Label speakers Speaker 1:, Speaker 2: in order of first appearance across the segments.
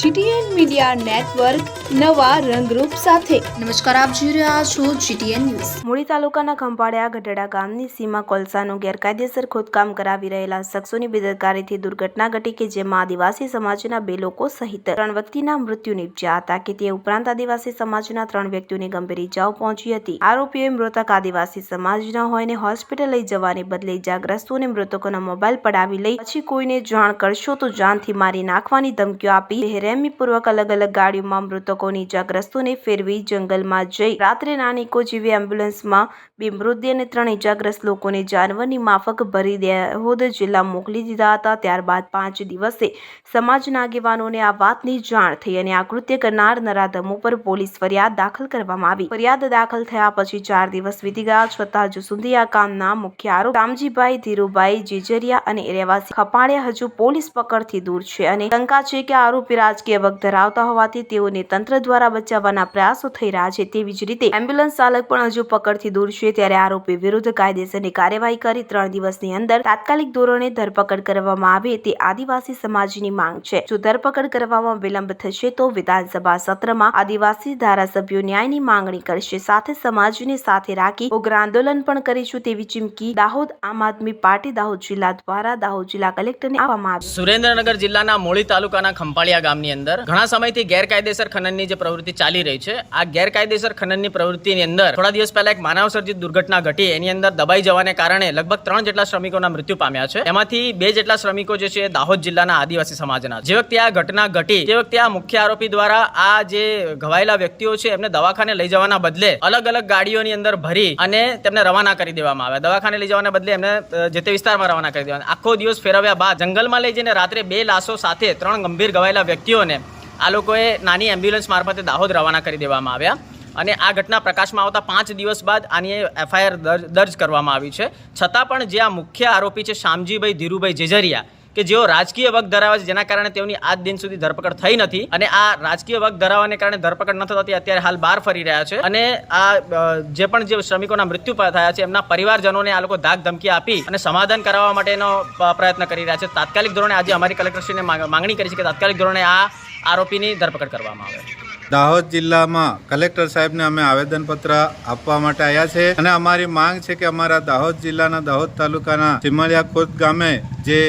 Speaker 1: GTN media network નવા રંગરૂપ સાથે.
Speaker 2: નમસ્કાર આપ જોઈ રહ્યા છો જીટીએન ન્યૂઝ.
Speaker 3: મૂળી તાલુકાના ખંભાળિયા ગઢડા ગામની સીમા કોલસાનું ગેરકાયદેસર ખોદકામ કરાવી રહેલા શખ્સોની બેદરકારીથી દુર્ઘટના ઘટી કે જેમાં આદિવાસી સમાજના બે લોકો સહિત ત્રણ વ્યક્તિના મૃત્યુ નિપજ્યા હતા કે તે ઉપરાંત આદિવાસી સમાજના ત્રણ વ્યક્તિઓને ગંભીર ઇજાઓ પહોંચી હતી. આરોપીઓએ મૃતક આદિવાસી સમાજના હોઈને હોસ્પિટલ લઈ જવાને બદલે ઇજાગ્રસ્તોને મૃતકોના મોબાઈલ પડાવી લઈ પછી કોઈને જાણ કરશો તો જાનથી મારી નાખવાની ધમકીઓ આપી બેરહેમીપૂર્વક અલગ અલગ ગાડીઓમાં મૃતકોની ઇજાગ્રસ્તોને ફેરવી જંગલમાં જઈ રાત્રે નાનીકો જેવી એમ્બ્યુલન્સમાં બે મૃતદેહ અને ત્રણ ઇજાગ્રસ્ત લોકોને જાનવરની માફક ભરી દાહોદ જિલ્લા મોકલી દીધા હતા. ત્યારબાદ પાંચ દિવસે સમાજના આગેવાનોને આ વાતની જાણ થઈ અને આ કૃત્ય કરનાર નરાધમ ઉપર પોલીસ ફરિયાદ દાખલ કરવામાં આવી. ફરિયાદ દાખલ થયા પછી ચાર દિવસ વીતી ગયા છતાં હજુ સુધી આ કામના મુખ્ય આરોપ રામજીભાઈ ધીરુભાઈ જેજરિયા અને રહેવાસી ખપાળિયા હજુ પોલીસ પકડથી દૂર છે અને શંકા છે કે આરોપી રાજકીય વગ ધરાવતા હોવાથી તેઓને તંત્ર દ્વારા બચાવવાના પ્રયાસો થઈ રહ્યા છે તેવી જ રીતે એમ્બ્યુલન્સ ચાલક પણ હજુ પકડથી દૂર છે ત્યારે આરોપી વિરુદ્ધ કાયદેસરની કાર્યવાહી કરી ત્રણ દિવસની અંદર તાત્કાલિક ધોરણે ધરપકડ કરવામાં આવે તે આદિવાસી સમાજની માંગ છે. જો ધરપકડ કરવામાં વિલંબ થશે તો વિધાનસભા સત્રમાં આદિવાસી ધારાસભ્યો ન્યાયની માંગણી કરશે. સાથે સમાજને સાથે રાખી ઉગ્ર આંદોલન પણ કરીશું તેવી ચીમકી દાહોદ આમ આદમી પાર્ટી દાહોદ જિલ્લા દ્વારા દાહોદ જિલ્લા કલેક્ટરને આપવામાં આવી.
Speaker 4: સુરેન્દ્રનગર જિલ્લાના મોડી તાલુકાના ખંપાળિયા ગામની અંદર. ઘણા સમયથી ગેરકાયદેસર ખનનની જે પ્રવૃત્તિ ચાલી રહી છે, આ ગેરકાયદેસર ખનનની પ્રવૃત્તિની અંદર થોડા દિવસ પહેલા એક માનવ સર્જિત દુર્ઘટના ઘટી. એની અંદર દબાઈ જવાને કારણે લગભગ ત્રણ જેટલા શ્રમિકોના મૃત્યુ પામ્યા છે. એમાંથી બે જેટલા શ્રમિકો જે છે દાહોદ જિલ્લાના આદિવાસી સમાજના. જે વખતે આ ઘટના ઘટી, તે વખતે આ મુખ્ય આરોપી દ્વારા આ જે ઘવાયેલા વ્યક્તિઓ છે, એમને દવાખાને લઈ જવાના બદલે અલગ અલગ ગાડીઓની અંદર ભરી અને તેમને રવાના કરી દેવામાં આવ્યા. દવાખાને લઈ જવાના બદલે એમને જે તે વિસ્તારમાં રવાના કરી દેવાના આખો દિવસ ફેરવ્યા બાદ જંગલમાં લઈ જઈને રાત્રે બે લાશો સાથે ત્રણ ગંભીર ઘવાયેલા વ્યક્તિઓને આ લોકોએ નાની એમ્બ્યુલન્સ મારફતે દાહોદ રવાના કરી દેવામાં આવ્યા અને આ ઘટના પ્રકાશમાં આવતા પાંચ દિવસ બાદ આની એફઆઈઆર દર્જ કરવામાં આવી છે. છતાં પણ જે આ મુખ્ય આરોપી છે શામજીભાઈ ધીરુભાઈ જેજરિયા કે જેઓ રાજકીય વગ ધરાવે છે, જેના કારણે તેઓની આજ દિન સુધી ધરપકડ થઈ નથી. અને આ રાજકીય વગ ધરાવવાને કારણે ધરપકડ ન થતી અત્યારે હાલ બહાર ફરી રહ્યા છે. અને આ જે પણ જે શ્રમિકોના મૃત્યુ થયા છે, એમના પરિવારજનોને આ લોકો ધાક ધમકી આપી અને સમાધાન કરાવવા માટેનો પ્રયત્ન કરી રહ્યા છે. તાત્કાલિક ધોરણે આજે અમારી કલેક્ટરશ્રીને માંગ- માંગણી કરી છે કે તાત્કાલિક ધોરણે આ આરોપીની ધરપકડ કરવામાં આવે.
Speaker 5: દાહોદ જિલ્લામાં કલેક્ટર સાહેબને અમે આવેદનપત્ર આપવા માટે આવ્યા છે. અને અમારી માંગ છે કે અમારા દાહોદ જિલ્લાના દાહોદ તાલુકાના સિમલિયા ખોદ ગામે જે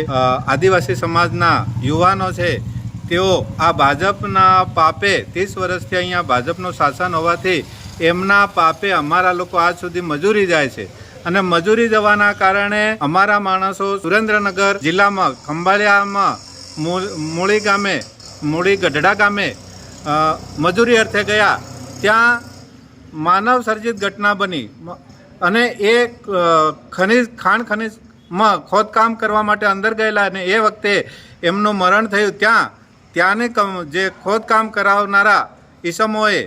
Speaker 5: આદિવાસી સમાજના યુવાનો છે, તેઓ આ ભાજપના પાપે ત્રીસ વર્ષથી અહીંયા ભાજપનું શાસન હોવાથી એમના પાપે અમારા લોકો આજ સુધી મજૂરી જાય છે. અને મજૂરી જવાના કારણે અમારા માણસો સુરેન્દ્રનગર જિલ્લામાં ખંભાળિયામાં મૂળ- ગામે, મૂળી ગઢડા ગામે મજૂરી અર્થે ગયા. ત્યાં માનવ સર્જિત ઘટના બની. અને એ ખનિજ, ખાણ ખનિજમાં ખોદકામ કરવા માટે અંદર ગયેલા અને એ વખતે એમનું મરણ થયું ત્યાં. ત્યાંની જે ખોદકામ કરાવનારા ઈસમોએ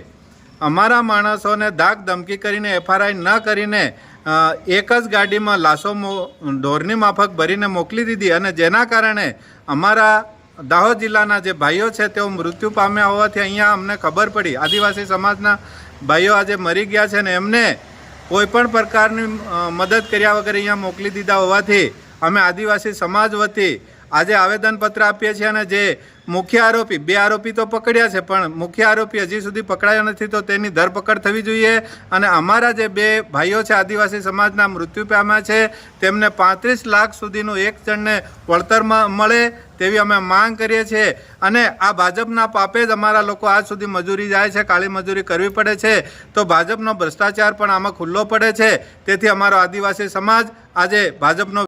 Speaker 5: અમારા માણસોને દાગ ધમકી કરીને, એફઆરઆઈ ન કરીને એક જ ગાડીમાં લાશો ઢોરની માફક ભરીને મોકલી દીધી અને જેના કારણે અમારા દાહોદ જિલ્લાના જે ભાઈઓ છે તેઓ મૃત્યુ પામ્યા હોવાથી અહીંયા અમને ખબર પડી. આદિવાસી સમાજના ભાઈઓ આજે મરી ગયા છે ને એમને કોઈ પણ પ્રકારની મદદ કર્યા વગર અહીંયા મોકલી દીધા હોવાથી અમે આદિવાસી સમાજ વતી આજે આવેદનપત્ર આપીએ છીએ અને જે મુખ્ય આરોપી, બે આરોપી તો પકડ્યા છે, પણ મુખ્ય આરોપી હજી સુધી પકડાયો નથી તો તેની ધરપકડ થવી જોઈએ. અને અમારા જે બે ભાઈઓ છે, આદિવાસી સમાજના મૃત્યુ પામ્યા છે, તેમને પાંત્રીસ લાખ સુધીનું એક જણને વળતરમાં મળે તેવી અમે માંગ કરીએ છીએ. અને આ ભાજપના પાપે જ અમારા લોકો આજ સુધી મજૂરી જાય છે, કાળી મજૂરી કરવી પડે છે. તો ભાજપનો ભ્રષ્ટાચાર પણ આમાં ખુલ્લો પડે છે. તેથી અમારો આદિવાસી સમાજ આજે ભાજપનો